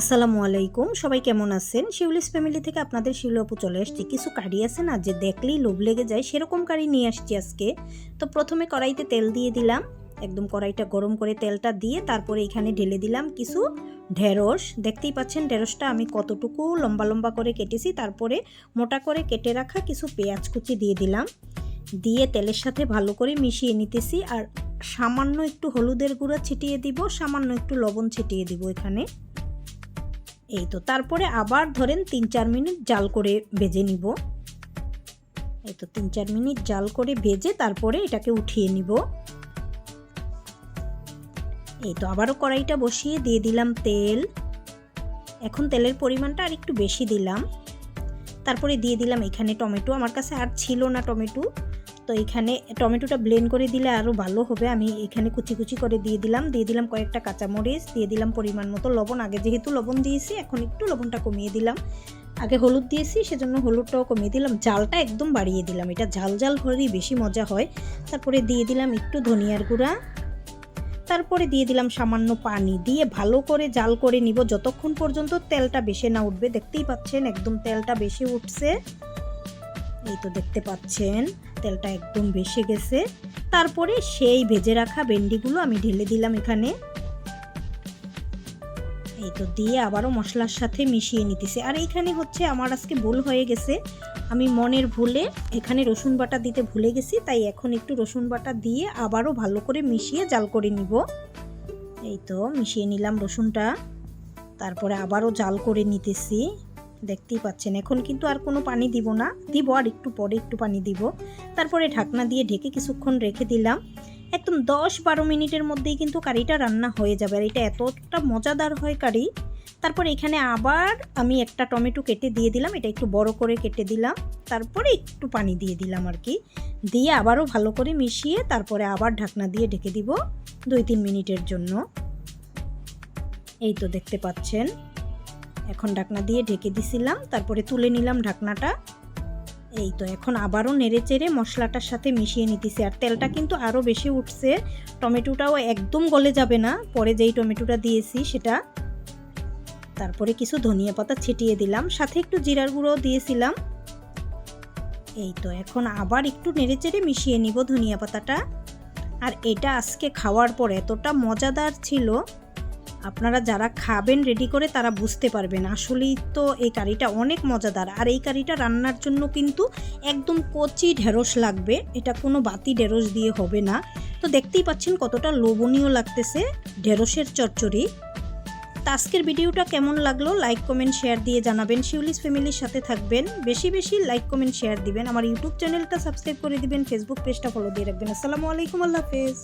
আসসালামু আলাইকুম। সবাই কেমন আছেন? শিউলিস ফ্যামিলি থেকে আপনাদের শিউলি আপু চলে আসছি। কিছু কারি আছে না যে দেখলেই লোভ লেগে যায়? সেরকম কারি নিয়ে আসছি আজকে। তো প্রথমে কড়াইতে তেল দিয়ে দিলাম। একদম কড়াইটা গরম করে তেলটা দিয়ে তারপরে এখানে ঢেলে দিলাম কিছু ঢেঁড়স। দেখতেই পাচ্ছেন ঢেঁড়সটা আমি কতটুকু লম্বা লম্বা করে কেটেছি। তারপরে মোটা করে কেটে রাখা কিছু পেঁয়াজ কুচি দিয়ে দিলাম। দিয়ে তেলের সাথে ভালো করে মিশিয়ে নিতেছি। আর সামান্য একটু হলুদের গুঁড়া ছিটিয়ে দিব, সামান্য একটু লবণ ছিটিয়ে দিব এখানে। এই তো, তারপরে আবার ধরেন তিন চার মিনিট জাল করে ভেজে নিব। এই তো, তিন চার মিনিট জাল করে ভেজে তারপরে এটাকে উঠিয়ে নিব। এই তো, আবারও কড়াইটা বসিয়ে দিয়ে দিলাম তেল। এখন তেলের পরিমাণটা আর একটু বেশি দিলাম। তারপরে দিয়ে দিলাম এখানে টমেটো। আমার কাছে আর ছিল না টমেটো। তো এখানে টমেটোটা ব্লেন্ড করে দিলে আরও ভালো হবে। আমি এখানে কুচি কুচি করে দিয়ে দিলাম। দিয়ে দিলাম কয়েকটা কাঁচামরিচ, দিয়ে দিলাম পরিমাণ মতো লবণ। আগে যেহেতু লবণ দিয়েছি, এখন একটু লবণটা কমিয়ে দিলাম। আগে হলুদ দিয়েছি, সেজন্য হলুদটাও কমিয়ে দিলাম। জালটা একদম বাড়িয়ে দিলাম। এটা ঝাল ঝাল হলেই বেশি মজা হয়। তারপরে দিয়ে দিলাম একটু ধনিয়ার গুঁড়া। তারপরে দিয়ে দিলাম সামান্য পানি। দিয়ে ভালো করে জাল করে নিব। যতক্ষণ পর্যন্ত তেলটা বেশি না উঠবে। দেখতেই পাচ্ছেন, একদম তেলটা বেশি উঠছে। এই তো দেখতে পাচ্ছেন। তেলটা একদম বেশি গেছে। তারপরে সেই ভেজে রাখা ভেন্ডিগুলো আমি ঢেলে দিলাম এখানে। এই তো দিয়ে আবারও মশলার সাথে মিশিয়ে নিতেছি। আর এইখানে হচ্ছে আমার আজকে ভুল হয়ে গেছে। আমি মনের ভুলে এখানে রসুন বাটা দিতে ভুলে গেছি, তাই এখন একটু রসুন বাটা দিয়ে আবারও ভালো করে মিশিয়ে জাল করে নিব। এই তো মিশিয়ে নিলাম রসুনটা। তারপরে আবারও জাল করে নিতেছি। দেখতেই পাচ্ছেন। এখন কিন্তু আর কোনো পানি দিব না। দিব আর একটু পরে একটু পানি দিব। তারপরে ঢাকনা দিয়ে ঢেকে কিছুক্ষণ রেখে দিলাম। একদম দশ বারো মিনিটের মধ্যেই কিন্তু কারিটা রান্না হয়ে যাবে। আর এটা এতটা মজাদার হয় কারি। তারপর এখানে আবার আমি একটা টমেটো কেটে দিয়ে দিলাম। এটা একটু বড় করে কেটে দিলাম। তারপরে একটু পানি দিয়ে দিলাম আর কি। দিয়ে আবারও ভালো করে মিশিয়ে তারপরে আবার ঢাকনা দিয়ে ঢেকে দিব দুই তিন মিনিটের জন্য। এই তো দেখতে পাচ্ছেন। এখন ঢাকনা দিয়ে ঢেকে দিছিলাম, তারপরে তুলে নিলাম ঢাকনাটা। এই তো, এখন আবারও নেড়ে চেড়ে মশলাটার সাথে মিশিয়ে নিতেছি। আর তেলটা কিন্তু আরও বেশি উঠছে, টমেটোটাও একদম গলে যাবে না। পরে যেই টমেটোটা দিয়েছি সেটা। তারপরে কিছু ধনিয়া পাতা ছিটিয়ে দিলাম, সাথে একটু জিরার গুঁড়ো দিয়েছিলাম। এই তো, এখন আবার একটু নেড়ে চেড়ে মিশিয়ে নিব ধনিয়া পাতাটা। আর এটা আজকে খাওয়ার পর এতটা মজাদার ছিল। আপনারা যারা খাবেন রেডি করে তারা বুঝতে পারবেন। আসলেই তো এই কারিটা অনেক মজাদার। আর এই কারিটা রান্নার জন্য কিন্তু একদম কচি ঢেঁড়স লাগবে। এটা কোনো বাতি ঢেঁড়স দিয়ে হবে না। তো দেখতেই পাচ্ছেন কতটা লোভনীয় লাগতেছে ঢেঁড়সের চচ্চড়ি। আজকের ভিডিওটা কেমন লাগল? লাইক কমেন্ট শেয়ার দিয়ে জানাবেন। শিউলিস ফ্যামিলির সাথে থাকবেন। বেশি বেশি লাইক কমেন্ট শেয়ার দিবেন। আমার ইউটিউব চ্যানেলটা সাবস্ক্রাইব করে দিবেন। ফেসবুক পেজটা ফলো দিয়ে রাখবেন। আসসালামু আলাইকুম। আল্লাহ হাফেজ।